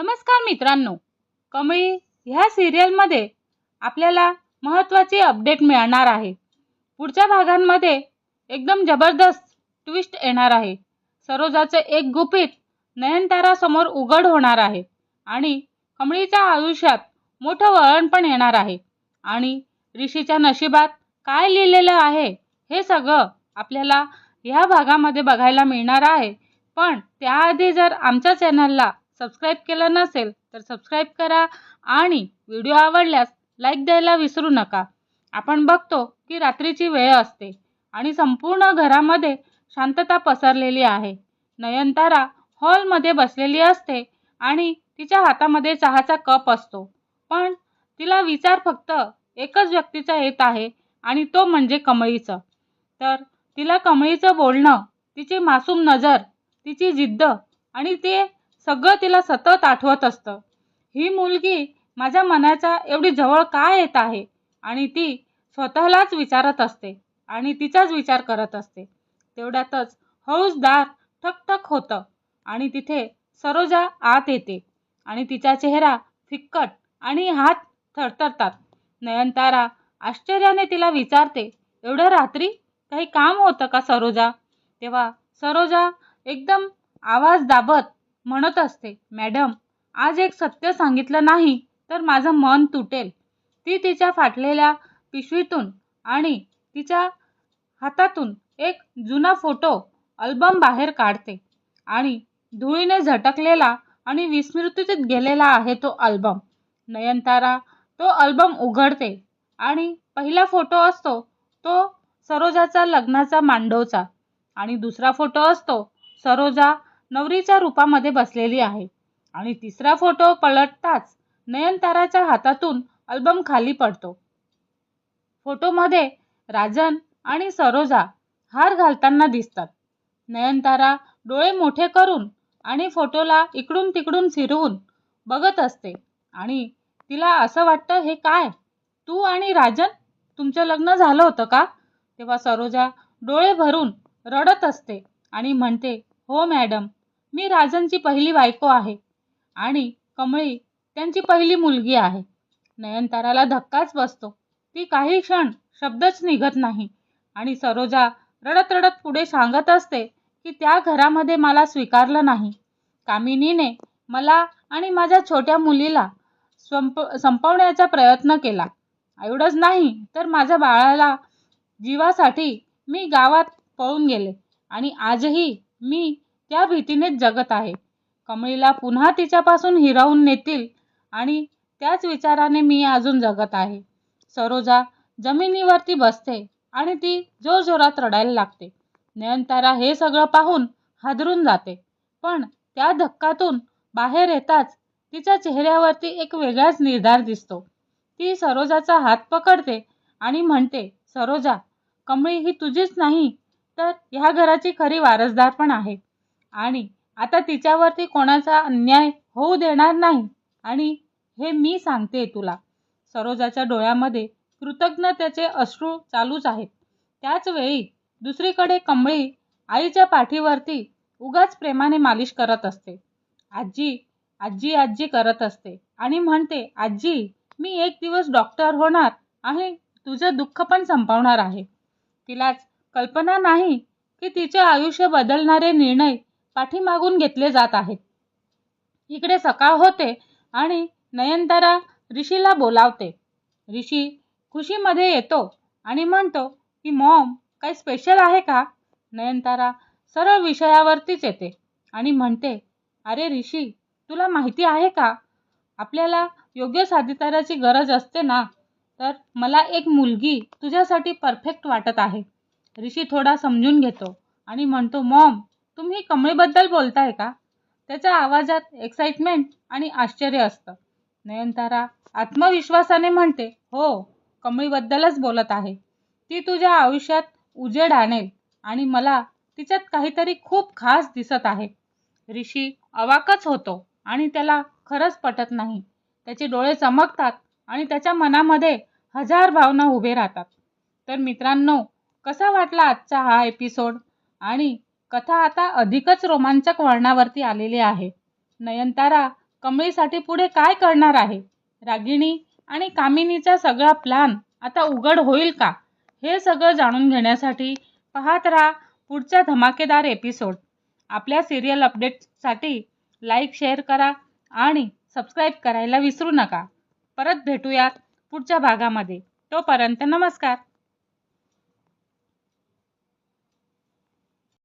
नमस्कार मित्रांनो. कमळी ह्या सिरियलमध्ये आपल्याला महत्त्वाची अपडेट मिळणार आहे. पुढच्या भागांमध्ये एकदम जबरदस्त ट्विस्ट येणार आहे. सरोजाचं एक गुपित नयनतारासमोर उघड होणार आहे आणि कमळीच्या आयुष्यात मोठं वळण पण येणार आहे. आणि ऋषीच्या नशिबात काय लिहिलेलं आहे हे सगळं आपल्याला ह्या भागामध्ये बघायला मिळणार आहे. पण त्याआधी जर आमच्या चॅनलला सबस्क्राईब केलं नसेल तर सबस्क्राईब करा आणि व्हिडिओ आवडल्यास लाईक द्यायला विसरू नका. आपण बघतो की रात्रीची वेळ असते आणि संपूर्ण घरामध्ये शांतता पसरलेली आहे. नयनतारा हॉलमध्ये बसलेली असते आणि तिच्या हातामध्ये चहाचा कप असतो. पण तिला विचार फक्त एकच व्यक्तीचा येत आहे आणि तो म्हणजे कमळीचं. तर तिला कमळीचं बोलणं तिची मासूम नजर तिची जिद्द आणि ते सगळं तिला सतत आठवत असतं. ही मुलगी माझ्या मनाच्या एवढी जवळ का येत आहे? आणि ती स्वतःलाच विचारत असते आणि तिचाच विचार करत असते. तेवढ्यातच हौसदार ठकठक होतं आणि तिथे सरोजा आत येते आणि तिचा चेहरा फिक्कट आणि हात थरथरतात. नयनतारा आश्चर्याने तिला विचारते एवढ्या रात्री काही काम होतं का सरोजा? तेव्हा सरोजा एकदम आवाज दाबत म्हणत असते मॅडम आज एक सत्य सांगितलं नाही तर माझं मन तुटेल. ती तिच्या फाटलेल्या पिशवीतून आणि तिच्या हातातून एक जुना फोटो अल्बम बाहेर काढते आणि धुळीने झटकलेला आणि विस्मृतीत गेलेला आहे तो अल्बम. नयनतारा तो अल्बम उघडते आणि पहिला फोटो असतो तो सरोजाचा लग्नाचा मांडवचा आणि दुसरा फोटो असतो सरोजा नवरीच्या रूपामध्ये बसलेली आहे. आणि तिसरा फोटो पलटताच नयनताराच्या हातातून अल्बम खाली पडतो. फोटोमध्ये राजन आणि सरोजा हार घालताना दिसतात. नयनतारा डोळे मोठे करून आणि फोटोला इकडून तिकडून फिरवून बघत असते. आणि तिला असं वाटतं हे काय? तू आणि राजन? तुमचं लग्न झालं होतं का? तेव्हा सरोजा डोळे भरून रडत असते आणि म्हणते हो मॅडम मी राजनची पहिली बायको आहे. आणि कमळी त्यांची पहिली मुलगी आहे. नयनताराला धक्काच बसतो. ती काही क्षण शब्दच निघत नाही. आणि सरोजा रडत रडत पुढे सांगत असते की त्या घरामध्ये मला स्वीकारलं नाही. कामिनीने मला आणि माझ्या छोट्या मुलीला संप संपवण्याचा प्रयत्न केला. एवढंच नाही तर माझ्या बाळाला जीवासाठी मी गावात पळून गेले. आणि आजही मी त्या भीतीनेच जगत आहे. कमळीला पुन्हा तिच्यापासून हिरावून नेतील आणि त्याच विचाराने मी अजून जगत आहे. सरोजा जमिनीवरती बसते आणि ती जोरजोरात रडायला लागते. नयनतारा हे सगळं पाहून हादरून जाते. पण त्या धक्कातून बाहेर येताच तिच्या चेहऱ्यावरती एक वेगळाच निर्धार दिसतो. ती सरोजाचा हात पकडते आणि म्हणते सरोजा कमळी ही तुझीच नाही तर ह्या घराची खरी वारसदार पण आहे. आणि आता तिच्यावरती कोणाचा अन्याय होऊ देणार नाही. आणि हे मी सांगते तुला. सरोजाच्या डोळ्यामध्ये कृतज्ञतेचे अश्रू चालूच आहेत. त्याचवेळी दुसरीकडे कमळी आईच्या पाठीवरती उगाच प्रेमाने मालिश करत असते. आजी आजी आजी करत असते आणि म्हणते आजी मी एक दिवस डॉक्टर होणार आणि तुझं दुःख पण संपवणार आहे. तिलाच कल्पना नाही की तिचे आयुष्य बदलणारे निर्णय पाठीमागून घेतले जात आहेत. इकडे सकाळ होते आणि नयनतारा ऋषीला बोलावते. ऋषी खुशीमध्ये येतो आणि म्हणतो की मॉम काही स्पेशल आहे का? नयनतारा सर्व विषयावरतीच येते आणि म्हणते अरे ऋषी तुला माहिती आहे का? आपल्याला योग्य साधिताराची गरज असते ना? तर मला एक मुलगी तुझ्यासाठी परफेक्ट वाटत आहे. ऋषी थोडा समजून घेतो आणि म्हणतो मॉम तुम्ही कमळीबद्दल बोलताय का? त्याच्या आवाजात एक्साइटमेंट आणि आश्चर्य असतं. नयनतारा आत्मविश्वासाने म्हणते हो कमळीबद्दलच बोलत आहे. ती तुझ्या आयुष्यात उजेड आणेल आणि मला तिच्यात काहीतरी खूप खास दिसत आहे. ऋषी अवाकच होतो आणि त्याला खरंच पटत नाही. त्याचे डोळे चमकतात आणि त्याच्या मनामध्ये हजार भावना उभे राहतात. तर मित्रांनो कसा वाटला आजचा हा एपिसोड आणि कथा आता अधिकच रोमांचक वळणावरती आलेली आहे. नयनतारा कमळीसाठी पुढे काय करणार आहे? रागिणी आणि कामिनीचा सगळा प्लॅन आता उघड होईल का? हे सगळं जाणून घेण्यासाठी पाहत राहा पुढचा धमाकेदार एपिसोड आपल्या सिरियल अपडेटसाठी लाईक शेअर करा आणि सबस्क्राईब करायला विसरू नका. परत भेटूयात पुढच्या भागामध्ये. तोपर्यंत नमस्कार.